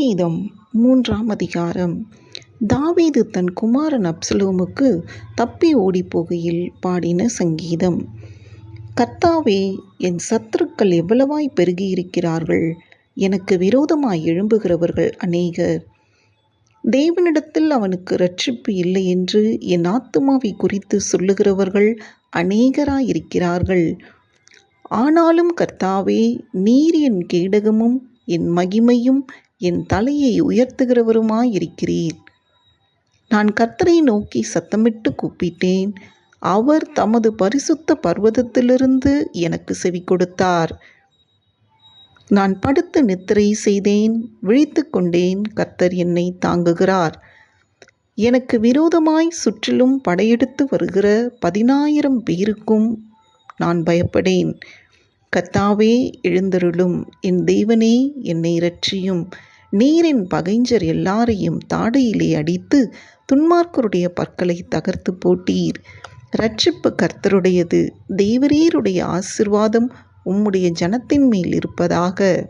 சங்கீதம் மூன்றாம் அதிகாரம். தாவீது தன் குமாரன் அப்சலோமுக்கு தப்பி ஓடிப்போகையில் பாடின சங்கீதம். கர்த்தாவே என் சத்துருக்கள் எவ்வளவாய் பெருகியிருக்கிறார்கள்? எனக்கு விரோதமாய் எழும்புகிறவர்கள் அநேகர். தேவனிடத்தில் அவனுக்கு ரட்சிப்பு இல்லை என்று என் ஆத்துமாவை குறித்து சொல்லுகிறவர்கள் அநேகராயிருக்கிறார்கள். ஆனாலும் கர்த்தாவே நீர் என் கேடகமும் என் மகிமையும் என் தலையை உயர்த்துகிறவருமாயிருக்கிறீர். நான் கர்த்தரை நோக்கி சத்தமிட்டு கூப்பிட்டேன். அவர் தமது பரிசுத்த பர்வதத்திலிருந்து எனக்கு செவி கொடுத்தார். நான் படுத்து நித்திரை செய்தேன். விழித்து கொண்டேன். கர்த்தர் என்னை தாங்குகிறார். எனக்கு விரோதமாய் சுற்றிலும் படையெடுத்து வருகிற பதினாயிரம் பேருக்கும் நான் பயப்படேன். கர்த்தாவே எழுந்தருளும். என் தேவனே என்னை இரட்சியும். நீரின் பகைஞ்சர் எல்லாரையும் தாடையிலே அடித்து துன்மார்க்கருடைய பற்களை தகர்த்து போட்டீர். ரட்சிப்பு கர்த்தருடையது தேவரீருடைய ஆசிர்வாதம் உம்முடைய ஜனத்தின் மேல் இருப்பதாக.